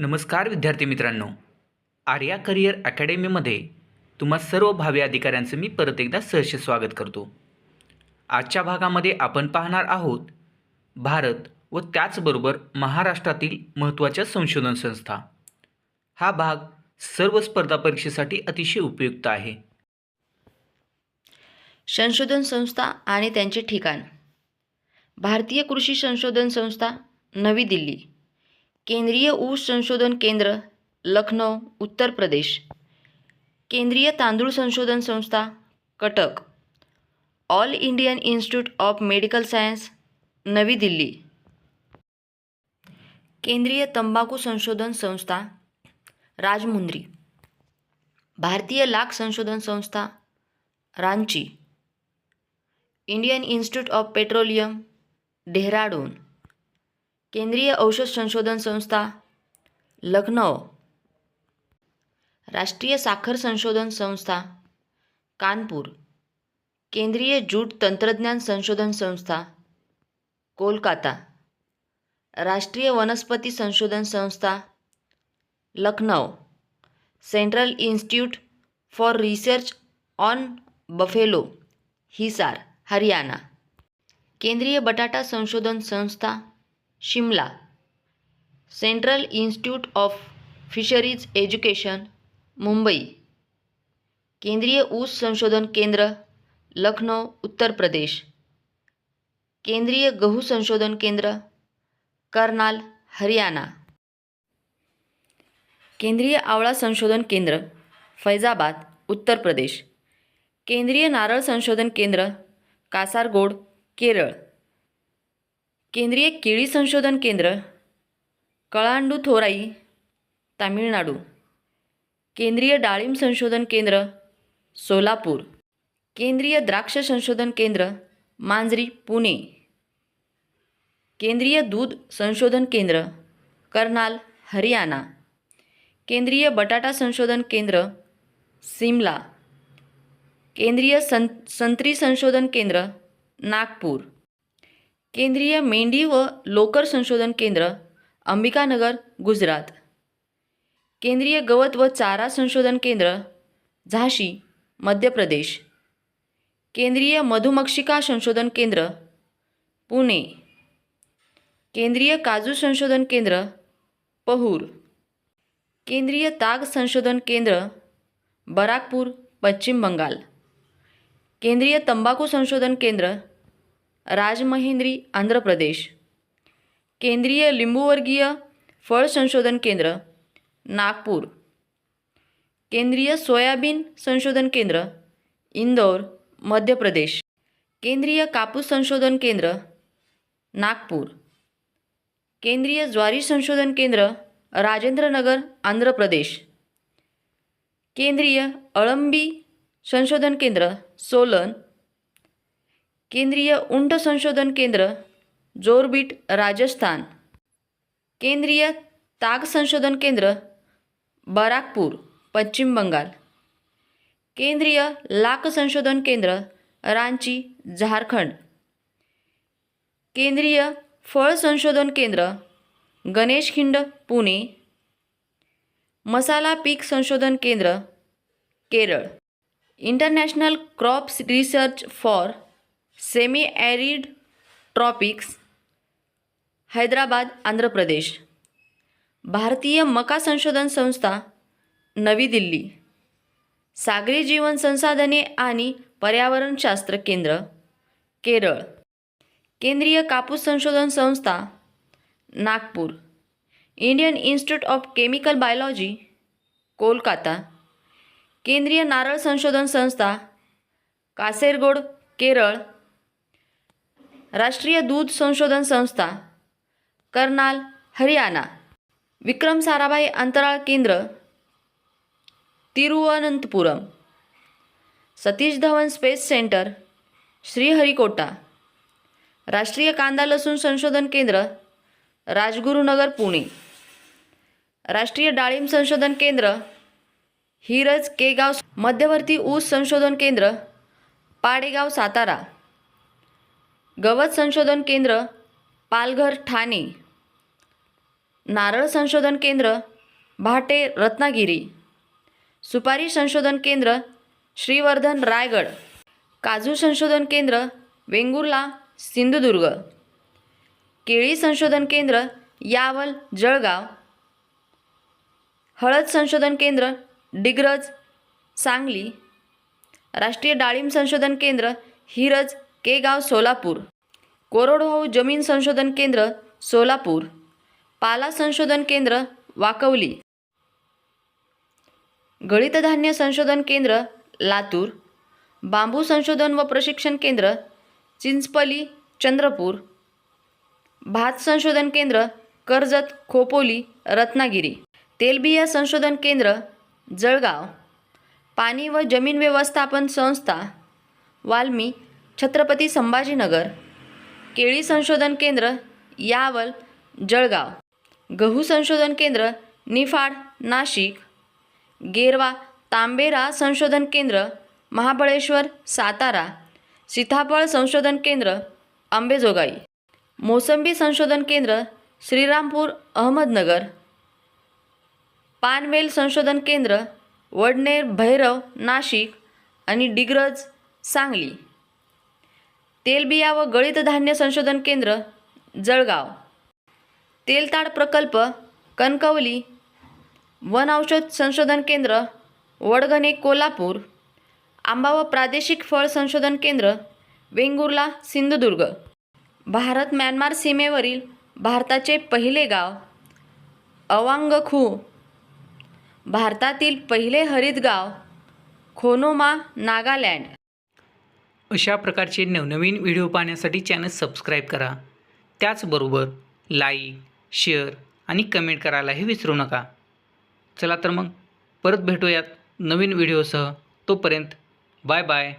नमस्कार विद्यार्थी मित्रांनो. आर्या करिअर अकॅडमीमध्ये तुम्हा सर्व भावी अधिकाऱ्यांचं मी परत एकदा सहर्ष स्वागत करतो. आजच्या भागामध्ये आपण पाहणार आहोत भारत व त्याचबरोबर महाराष्ट्रातील महत्त्वाच्या संशोधन संस्था. हा भाग सर्व स्पर्धा परीक्षेसाठी अतिशय उपयुक्त आहे. संशोधन संस्था आणि त्यांचे ठिकाण. भारतीय कृषी संशोधन संस्था नवी दिल्ली. केंद्रीय ऊस संशोधन केंद्र लखनौ उत्तर प्रदेश. केंद्रीय तांदूळ संशोधन संस्था Cuttack. All Indian Institute of Medical Science Navi Delhi. केंद्रीय तंबाखू संशोधन संस्था राजमुंद्री. भारतीय लाख संशोधन संस्था Ranchi. Indian Institute of Petroleum Dehradun. केंद्रीय औषध संशोधन संस्था लखनौ. राष्ट्रीय साखर संशोधन संस्था कानपूर. केंद्रीय जूट तंत्रज्ञान संशोधन संस्था कोलकाता. राष्ट्रीय वनस्पती संशोधन संस्था Lucknow. Central Institute for Research on Buffalo Hisar Haryana. केंद्रीय बटाटा संशोधन संस्था Shimla. Central Institute of Fisheries Education Mumbai. केंद्रीय ऊस संशोधन केंद्र लखनौ उत्तर प्रदेश. केंद्रीय गहू संशोधन केंद्र करनाल हरियाणा. केंद्रीय आवळा संशोधन केंद्र फैजाबाद उत्तर प्रदेश. केंद्रीय नारळ संशोधन केंद्र कासारगोड केरळ. केंद्रीय केळी संशोधन केंद्र कळांडू थोराई तामिळनाडू. केंद्रीय डाळिंब संशोधन केंद्र सोलापूर. केंद्रीय द्राक्ष संशोधन केंद्र मांजरी पुणे. केंद्रीय दूध संशोधन केंद्र कर्नाल हरियाणा. केंद्रीय बटाटा संशोधन केंद्र सिमला. केंद्रीय सं संत्री संशोधन केंद्र नागपूर. केंद्रीय मेंढी व लोकर संशोधन केंद्र अंबिकानगर गुजरात. केंद्रीय गवत व चारा संशोधन केंद्र झाशी मध्य प्रदेश. केंद्रीय मधुमक्षिका संशोधन केंद्र पुणे. केंद्रीय काजू संशोधन केंद्र पहूर. केंद्रीय ताग संशोधन केंद्र बराकपूर पश्चिम बंगाल. केंद्रीय तंबाखू संशोधन केंद्र राजमहेंद्री आंध्र प्रदेश. केंद्रीय लिंबूवर्गीय फळ संशोधन केंद्र नागपूर. केंद्रीय सोयाबीन संशोधन केंद्र इंदौर मध्य प्रदेश. केंद्रीय कापूस संशोधन केंद्र नागपूर. केंद्रीय ज्वारी संशोधन केंद्र राजेंद्रनगर आंध्र प्रदेश. केंद्रीय अळंबी संशोधन केंद्र सोलन केंद्रीय उंट संशोधन केंद्र जोरबीट राजस्थान. केंद्रीय ताग संशोधन केंद्र बराकपूर पश्चिम बंगाल. केंद्रीय लाक संशोधन केंद्र रांची झारखंड. केंद्रीय फळ संशोधन केंद्र गणेशखिंड पुणे. मसाला पीक संशोधन केंद्र Kerala. International Crops Research for Semi Arid Tropics Hyderabad Andhra Pradesh. भारतीय मका संशोधन संस्था नवी दिल्ली. सागरी जीवन संसाधने आणि पर्यावरणशास्त्र केंद्र केरळ. केंद्रीय कापूस संशोधन संस्था Nagpur. Indian Institute of Chemical Biology Kolkata. केंद्रीय नारळ संशोधन संस्था कासेरगोड केरळ. राष्ट्रीय दूध संशोधन संस्था कर्नाल हरियाणा. विक्रम साराभाई अंतराळ केंद्र Thiruvananthapuram. Satish Dhawan Space Centre Sriharikota. राष्ट्रीय कांदा लसूण संशोधन केंद्र राजगुरुनगर पुणे. राष्ट्रीय डाळिंब संशोधन केंद्र हिरज केगाव मध्यवर्ती ऊस संशोधन केंद्र पाडेगाव सातारा. गवत संशोधन केंद्र पालघर ठाणे. नारळ संशोधन केंद्र भाटे रत्नागिरी. सुपारी संशोधन केंद्र श्रीवर्धन रायगड. काजू संशोधन केंद्र वेंगुर्ला सिंधुदुर्ग. केळी संशोधन केंद्र यावल जळगाव. हळद संशोधन केंद्र डिग्रज सांगली. राष्ट्रीय डाळिंब संशोधन केंद्र हिरज केगाव सोलापूर. कोरडवाहू जमीन संशोधन केंद्र सोलापूर. पाला संशोधन केंद्र वाकवली. गळितधान्य संशोधन केंद्र लातूर. बांबू संशोधन व प्रशिक्षण केंद्र चिंचपली चंद्रपूर. भात संशोधन केंद्र कर्जत खोपोली रत्नागिरी. तेलबिया संशोधन केंद्र जळगाव. पाणी व जमीन व्यवस्थापन संस्था वाल्मी छत्रपती संभाजीनगर केळी संशोधन केंद्र यावल जळगाव. गहू संशोधन केंद्र निफाड नाशिक. गेरवा तांबेरा संशोधन केंद्र महाबळेश्वर सातारा. सीताफळ संशोधन केंद्र अंबेजोगाई मोसंबी संशोधन केंद्र श्रीरामपूर अहमदनगर. पानवेल संशोधन केंद्र वडनेर भैरव नाशिक. आणि डिग्रज सांगली. तेलबिया व गळित धान्य संशोधन केंद्र जळगाव. तेलताड प्रकल्प कणकवली वन औषध संशोधन केंद्र वडघणे कोल्हापूर. आंबा व प्रादेशिक फळ संशोधन केंद्र वेंगुर्ला सिंधुदुर्ग. भारत म्यानमार सीमेवरील भारताचे पहिले गाव अवांगखू. भारतातील पहिले हरित गाव खोनोमा नागालँड. अशा प्रकारचे नवनवीन व्हिडिओ पाहण्यासाठी चॅनल सबस्क्राईब करा. त्याचबरोबर लाईक शेअर आणि कमेंट करायलाही विसरू नका. चला तर मग परत भेटूयात नवीन व्हिडिओसह. तोपर्यंत बाय बाय.